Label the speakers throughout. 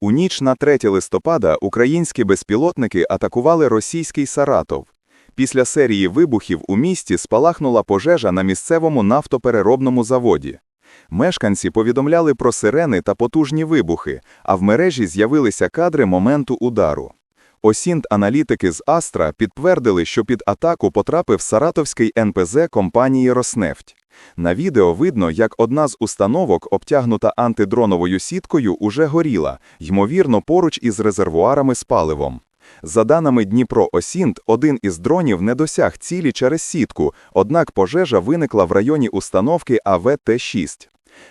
Speaker 1: У ніч на 3 листопада українські безпілотники атакували російський Саратов. Після серії вибухів у місті спалахнула пожежа на місцевому нафтопереробному заводі. Мешканці повідомляли про сирени та потужні вибухи, а в мережі з'явилися кадри моменту удару. Осінт-аналітики з Астра підтвердили, що під атаку потрапив саратовський НПЗ компанії «Роснефть». На відео видно, як одна з установок, обтягнута антидроновою сіткою, уже горіла, ймовірно, поруч із резервуарами з паливом. За даними Дніпро Осінт, один із дронів не досяг цілі через сітку, однак пожежа виникла в районі установки АВТ-6.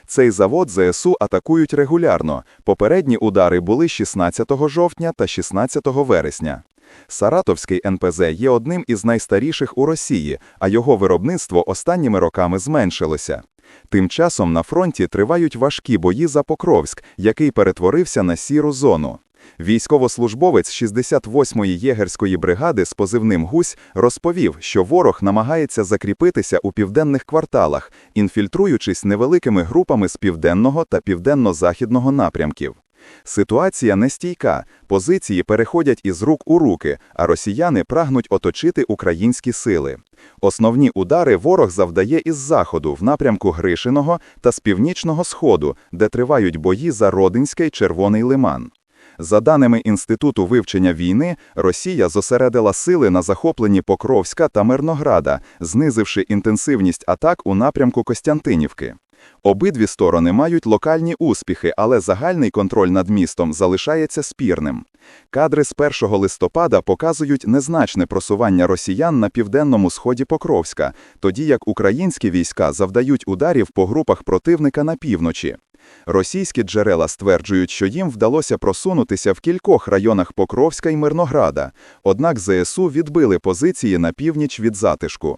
Speaker 1: Цей завод ЗСУ атакують регулярно. Попередні удари були 16 жовтня та 16 вересня. Саратовський НПЗ є одним із найстаріших у Росії, а його виробництво останніми роками зменшилося. Тим часом на фронті тривають важкі бої за Покровськ, який перетворився на сіру зону. Військовослужбовець 68-ї єгерської бригади з позивним «Гусь» розповів, що ворог намагається закріпитися у південних кварталах, інфільтруючись невеликими групами з південного та південно-західного напрямків. Ситуація нестійка, позиції переходять із рук у руки, а росіяни прагнуть оточити українські сили. Основні удари ворог завдає із заходу в напрямку Гришиного та з північного сходу, де тривають бої за Родинський Червоний Лиман. За даними Інституту вивчення війни, Росія зосередила сили на захопленні Покровська та Мирнограда, знизивши інтенсивність атак у напрямку Костянтинівки. Обидві сторони мають локальні успіхи, але загальний контроль над містом залишається спірним. Кадри з 1 листопада показують незначне просування росіян на південному сході Покровська, тоді як українські війська завдають ударів по групах противника на півночі. Російські джерела стверджують, що їм вдалося просунутися в кількох районах Покровська і Мирнограда, однак ЗСУ відбили позиції на північ від затишку.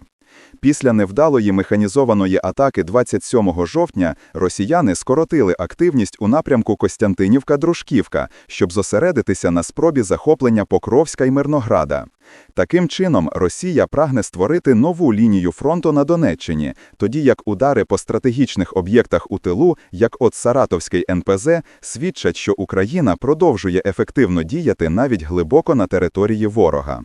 Speaker 1: Після невдалої механізованої атаки 27 жовтня росіяни скоротили активність у напрямку Костянтинівка-Дружківка, щоб зосередитися на спробі захоплення Покровська і Мирнограда. Таким чином, Росія прагне створити нову лінію фронту на Донеччині, тоді як удари по стратегічних об'єктах у тилу, як от Саратовський НПЗ, свідчать, що Україна продовжує ефективно діяти навіть глибоко на території ворога.